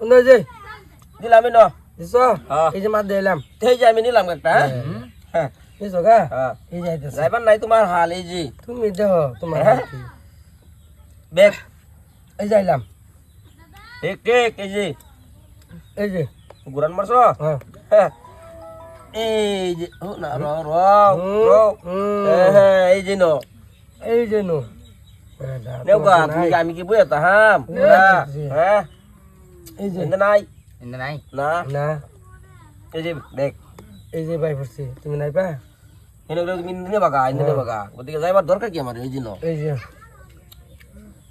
অন্য যে দিলামই ন দিছ হ্যাঁ। এই যে মাছ দিলাম এই যে আমি নিলাম একটা হ্যাঁ? হ্যাঁ দিছ গা হ্যাঁ এই যাইতেছে যাইবার নাই তোমার হাল এই যে তুমি দেহ তোমার হ্যাঁ? হাত কি? বেগ এই যাইলাম ঠিক ঠিক এই যে এই যে গুরান মারছ হ্যাঁ হ্যাঁ। এই যে ও না র র হুম, র হুম। হ্যাঁ, এই যে ন এই যে নো নেওগা তুমি কি- আমি কি বই তাহাম বুঝা। হ্যাঁ এই যে। নাই। নাই? না। না। এই যে দেখ। এই যে পড়ছি তুমি নাই পা এনে গেলে তুমি নিনে বাগা এনে নিনে বাগা। ওদিকে যাইবার দরকার কি আমার? এই যে ন। এই যে।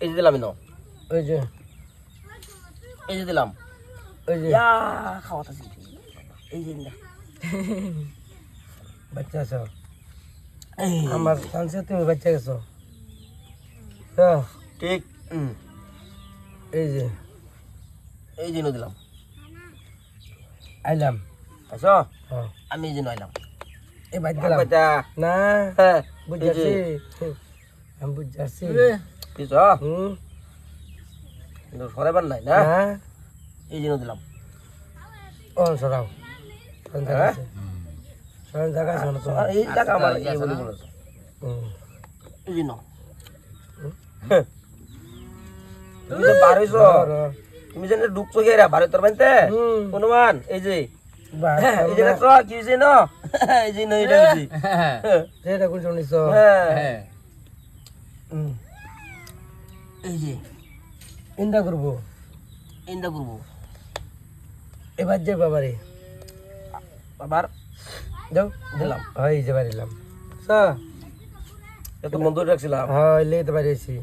এই যে দিলাম ন। এই যে। এই যে দিলাম। এই যে। ইয়া খাওয়াটা এই যে বাচ্চা আছো? আমার চান্সে তুমি বাচ্চা গেছো। তো ঠিক। এই যে। এই জন্য দিলাম আইলাম। আছো হ্যাঁ। আমি এই জন্য আইলাম এ ভাই দিলাম। না হ্যাঁ, বুঝছি আমি বুঝছি কিছু হুম। কিন্তু সরাবার নাই না? এই জন্য দিলাম ও সরাও। সরান হ্যাঁ? জায়গা আমার এই বলে বলেছ তুমি যেন ঢুকছো গেরা ভারতের বানতে? হনুমান এই যে। হ্যাঁ, এই যে দেখো কি হয়েছে ন? এই যে নই ডাকছি সেটা শুনিস এই যে ইন্দা করব। ইন্দা করব। এবার যে বাবারে। বাবার? যাও দিলাম। হ্যাঁ এই যে বাড়িলাম সা আচ্ছা। এত মন্দুর রাখছিলাম। হ্যাঁ লেতে বাড়িয়েছি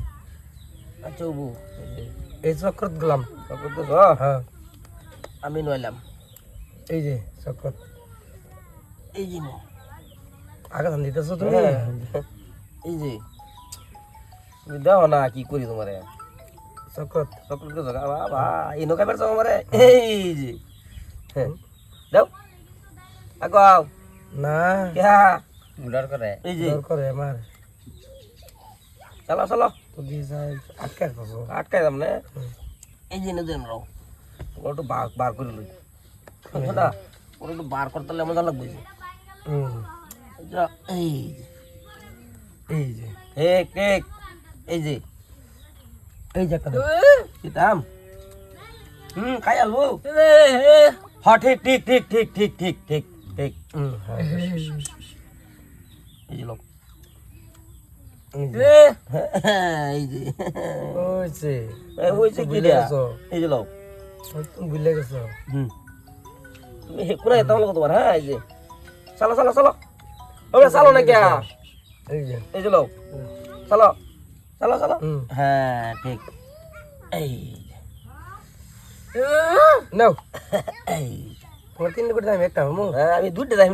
আচ্ছা বউ এই চক্রত গেলাম। হ্যাঁ। আমি নইলাম। এই যে চক্রত। এই যে ন। আগে ধান দিতেছো তুমি? হ্যাঁ। এই যে তুমি দাও না কি করি তোমারে। চক্রত। তো জায়গা বাবা এই নৌকা বেরছো আমারে? এই যে। হ্যাঁ। দাও। আগো আও না। কেহা মুডার করে। এই যে। দর করে আমার। চলো চলো। তো দিয়ে যায় আটকাই যাম না? এই যে নদী আমরা ওরা একটু বার বার করে লই। বুঝছ না? ওরা একটু বার করতে হলে মজা লাগবে। এই যে, এই যে, ঠিক ঠিক। এই যে। এই যে দাও। কিতাম হুম খাই আলবো। হ্যাঁ ঠিক ঠিক ঠিক ঠিক ঠিক ঠিক ঠিক ঠিক। হুম। এই যে লোক এই যে। এই যে। হয়েছে। এই কি রে? এই যে লোক তুমি ভুলে গেছো? হুম। তুমি কোনায় যেতাম লোক তোমার হ্যাঁ এই যে। চলো চলো চলো। ওরে চলো না কে এই যে। এই যে লোক চলো চলো চলো। হ্যাঁ ঠিক। এই নাও। এই তোমার তিনটে করে দাম একটা হ্যাঁ আমি দুধ দিলাম